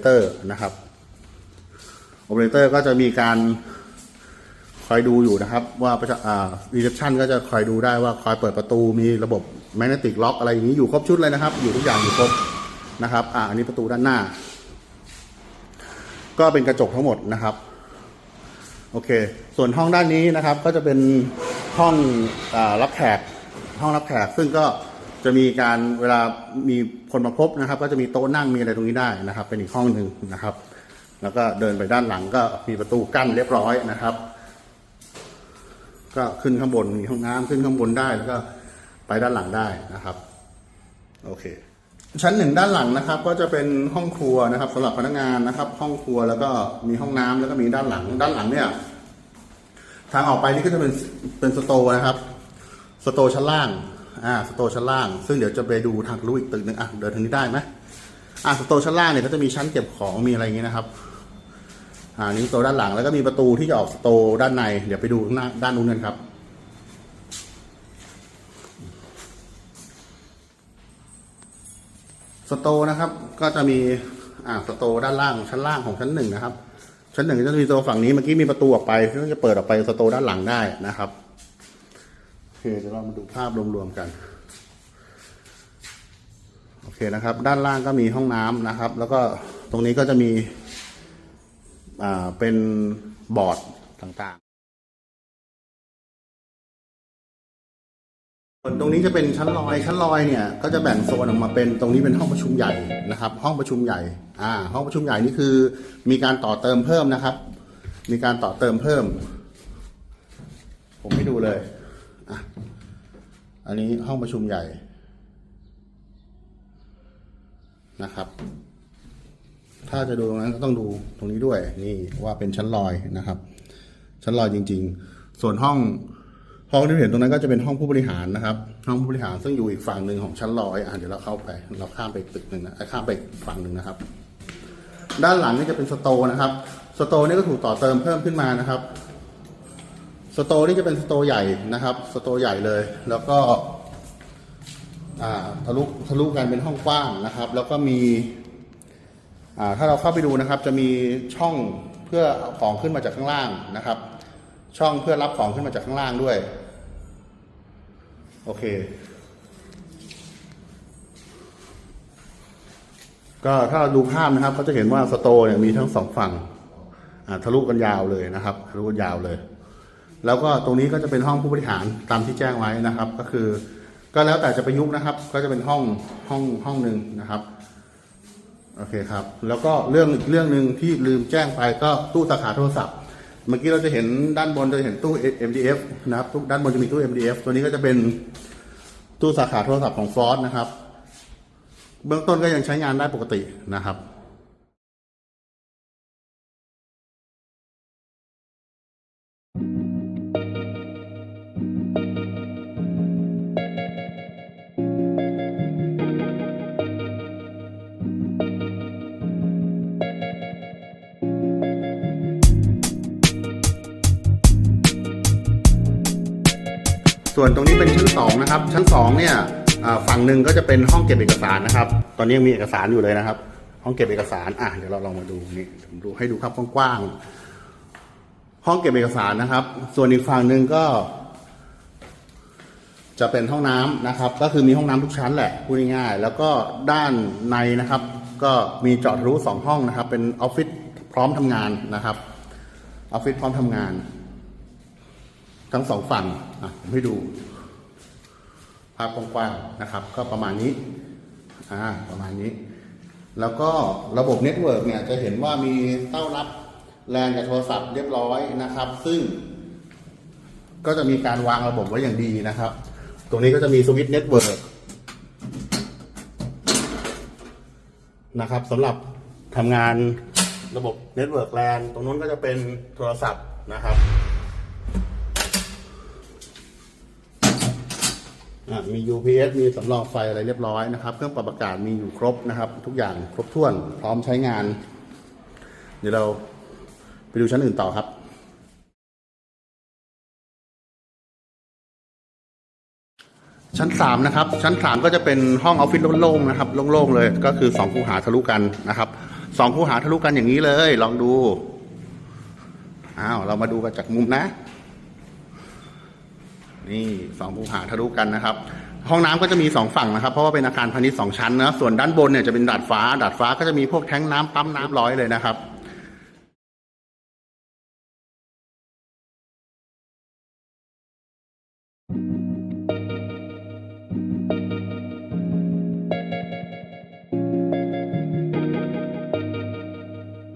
เตอร์นะครับโอเปอเรเตอร์ก็จะมีการคอยดูอยู่นะครับ ว่าประชาอ่ารีเซพชันก็จะคอยดูได้ว่าคอยเปิดประตูมีระบบแมกเนติกล็อกอะไรอย่างนี้อยู่ครบชุดเลยนะครับ อยู่ทุกอย่างอยู่ครบนะครับ อ่าอันนี้ประตูด้านหน้า ก็เป็นกระจกทั้งหมดนะครับ โอเค ส่วนห้องด้านนี้นะครับ ก็จะเป็นห้องอรับแขกห้องรับแขกซึ่งก็ จะมีการเวลามีคนมาพบนะครับ ก็จะมีโต๊ะนั่งมีอะไรตรงนี้ได้นะครับ เป็นอีกห้องหนึ่งนะครับ แล้วก็เดินไปด้านหลังก็มีประตูกั้นเรียบร้อยนะครับ ก็ขึ้นข้างบนมีห้องน้ำขึ้นข้างบนได้แล้วก็ไปด้านหลังได้นะครับโอเค ชั้นหนึ่งด้านหลังนะครับ ก็จะเป็นห้องครัวนะครับสำหรับพนักงานนะครับ ห้องครัวแล้วก็มีห้องน้ำแล้วก็มีด้านหลัง ด้านหลังเนี่ย ทางออกไปนี่ก็จะเป็นเป็นสโตนะครับ สโตชั้นล่าง อ่าสโตชั้นล่าง ซึ่งเดี๋ยวจะไปดูทางทะลุอีกตึกหนึ่งอะเดินทางนี้ได้ไหมอ่าสโตชั้นล่างเนี่ยก็จะมีชั้นเก็บของมีอะไรอย่างเงี้ยนะครับอ่านี่สโตด้านหลังแล้วก็มีประตูที่จะออกสโตด้านใน เดี๋ยวไปดูข้างหน้าด้านนู้นกันครับสโตนะครับ ก็จะมีอ่าสโตด้านล่างชั้นล่างของชั้นหนึ่งนะครับ ชั้นหนึ่งจะมีตัวฝั่งนี้เมื่อกี้มีประตูออกไปก็จะเปิดออกไปสโตด้านหลังได้นะครับ เคเดี๋ยวเรามาดูภาพรวมๆกันโอเคนะครับ ด้านล่างก็มีห้องน้ำนะครับ แล้วก็ตรงนี้ก็จะมีอ่าเป็นบอร์ดต่างๆส่วนตรงนี้จะเป็นชั้นลอยชั้นลอยเนี่ยก็จะแบ่งโซนออกมาเป็นตรงนี้เป็นห้องประชุมใหญ่นะครับ ห้องประชุมใหญ่อ่าห้องประชุมใหญ่นี่คือ มีการต่อเติมเพิ่มนะครับ มีการต่อเติมเพิ่ม ผมให้ดูเลย อันนี้ห้องประชุมใหญ่นะครับ ถ้าจะดูตรงนั้นก็ต้องดูตรงนี้ด้วย นี่ว่าเป็นชั้นลอยนะครับ ชั้นลอยจริง ๆ ส่วนห้องห้องที่เห็นตรงนั้นก็จะเป็นห้องผู้บริหารนะครับ ห้องผู้บริหารซึ่งอยู่อีกฝั่งหนึ่งของชั้นลอยอะเดี๋ยวเราเข้าไป เราข้ามไปตึกหนึ่งนะเอ้ยข้ามไปฝั่งหนึ่งนะครับ ด้านหลังนี่จะเป็นสโตนะครับ สโตนี่ก็ถูกต่อเติมเพิ่มขึ้นมานะครับ สโตร์นี่จะเป็นสโตร์ใหญ่นะครับ สโตร์ใหญ่เลย แล้วก็ทะลุทะลุกันเป็นห้องกว้างนะครับ แล้วก็มีถ้าเราเข้าไปดูนะครับ จะมีช่องเพื่อเอาของขึ้นมาจากข้างล่างนะครับ ช่องเพื่อรับของขึ้นมาจากข้างล่างด้วย โอเค ก็ถ้าเราดูภาพนะครับก็จะเห็นว่าสโตร์เนี่ยมีทั้งสองฝั่งทะลุกันยาวเลยนะครับ ทะลุกันยาวเลย แล้วก็ตรงนี้ก็จะเป็นห้องผู้บริหารตามที่แจ้งไว้นะครับ ก็คือ ก็แล้วแต่จะประยุกต์นะครับ ก็จะเป็นห้องห้องห้องหนึ่งนะครับโอเคครับ แล้วก็เรื่องอีกเรื่องหนึ่งที่ลืมแจ้งไปก็ตู้สาขาโทรศัพท์ เมื่อกี้เราจะเห็นด้านบนจะเห็นตู้ MDF นะครับทุกด้านบนจะมีตู้ MDF ตัวนี้ก็จะเป็นตู้สาขาโทรศัพท์ของฟลอสนะครับ เบื้องต้นก็ยังใช้งานได้ปกตินะครับ ส่วนตรงนี้เป็นชั้นสองนะครับ ชั้นสองเนี่ยฝั่งหนึ่งก็จะเป็นห้องเก็บเอกสารนะครับ ตอนนี้ยังมีเอกสารอยู่เลยนะครับ ห้องเก็บเอกสารอะเดี๋ยวเราลองมาดูนี่ผมดูให้ดูครับกว้างๆห้องเก็บเอกสารนะครับ ส่วนอีกฝั่งหนึ่งก็ จะเป็นห้องน้ำนะครับ ก็คือมีห้องน้ำทุกชั้นแหละพูดง่ายๆแล้วก็ด้านในนะครับ ก็มีจาะทะลุสองห้องนะครับ เป็นออฟฟิศพร้อมทำงานนะครับออฟฟิศพร้อมทำงาน ทั้งสองฝั่งอะผมให้ดู ภาพกว้างๆนะครับ ก็ประมาณนี้อ่าประมาณนี้ แล้วก็ระบบเน็ตเวิร์กเนี่ยจะเห็นว่ามีเต้ารับแลนกับโทรศัพท์เรียบร้อยนะครับ ซึ่ง ก็จะมีการวางระบบไว้อย่างดีนะครับ ตรงนี้ก็จะมีสวิตช์เน็ตเวิร์กนะครับสำหรับทำงานระบบเน็ตเวิร์กแลนตรงนู้นก็จะเป็นโทรศัพท์นะครับ อะ มี UPS มีสำรองไฟอะไรเรียบร้อยนะครับ เครื่องปรับอากาศมีอยู่ครบนะครับ ทุกอย่างครบถ้วนพร้อมใช้งาน เดี๋ยวเราไปดูชั้นอื่นต่อครับชั้นสามนะครับชั้นสามก็จะเป็นห้องออฟฟิศโล่งๆนะครับโล่งๆเลยก็คือสองคูหาทะลุกันนะครับสองคูหาทะลุกันอย่างนี้เลย ลองดูอ้าวเรามาดูกันจากมุมนะ นี่สองคูหาทะลุกันนะครับ ห้องน้ำก็จะมีสองฝั่งนะครับ เพราะว่าเป็นอาคารพาณิชย์สองชั้นนะส่วนด้านบนเนี่ยจะเป็นดาดฟ้า ดาดฟ้าก็จะมีพวกแท้งน้ำปั๊มน้ำร้อยเลยนะครับ